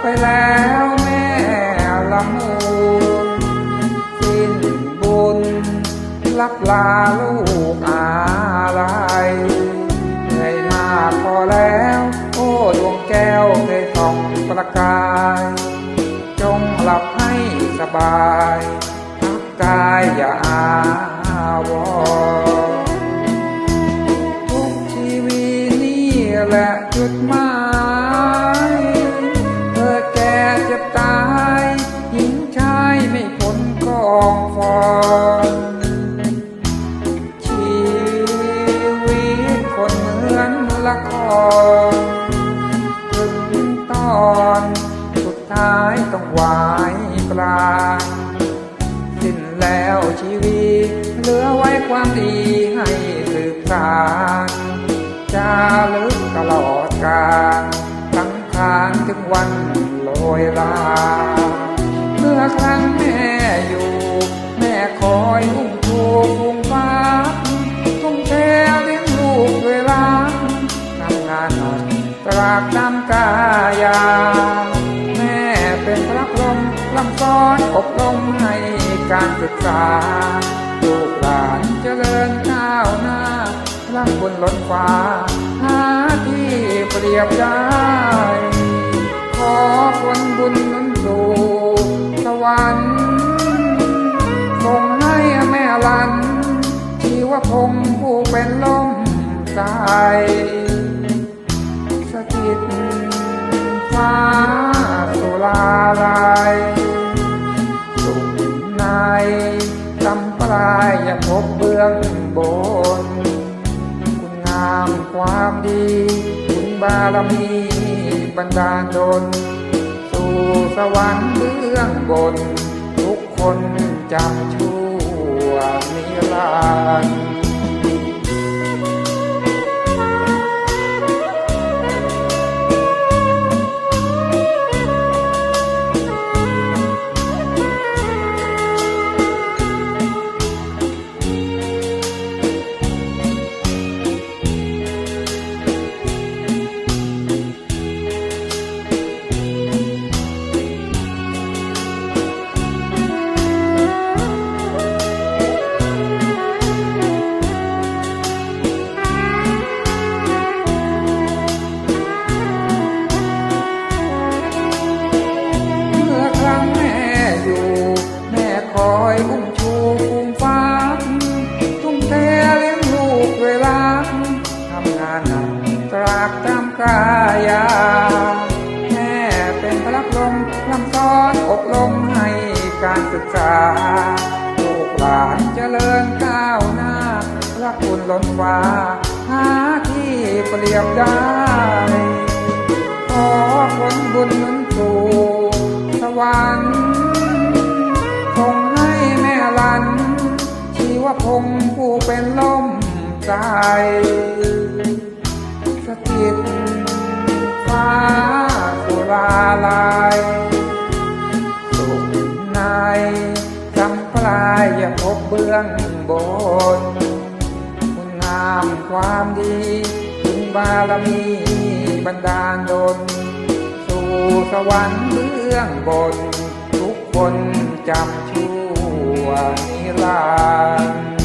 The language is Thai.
ไปแล้วแม่ละมูสิ้นบุญลับลาลูกอะไรยเหนื่ยมาพอแล้ว โอ้ดวงแก้วเคยส่องประกาย จงหลับให้สบายพักกายอย่าอาวรทุกชีวิตนี้แหละจุดหมา ความดีให้สืบสานจารึกตลอดกาลทั้งทางถึงวันโรยลา เมื่อครั้งแม่อยู่ แม่คอยอุ้มชูฟูงฟ้าทุ่มเทเลี้ยงลูกเวลาทำงานหนักตรากตามกายา อนอบรมให้การศึกษา ลูกหลานเจริญก้าวหน้าร่างบนล้นฟ้า หาที่เปรียบได้ ขอผลบุญนุนสู่สวรรค์ส่งให้แม่ลันชีวพงศ์ผู้เป็นลมกา บน คุณงามความดีคุณบารมีบันดาลดล สู่สวรรค์เบื้องบน ทุกคนจำชั่วนิรันดร์ กายา แม่เป็นพระพรหมลำสอนอบรมให้การศึกษาลูกหลานเจริญก้าวหน้ารักคุณล้นฟ้าหาที่เปรียบได้ ขอผลบุญหนุนสู่สวรรค์คงให้แม่ลันชีวพงผู้เป็นลมใจ บน คุณงามความดีคุณบารมีบันดาลดลสู่สวรรค์เบื้องบน ทุกคนจำชั่วนิรันดร์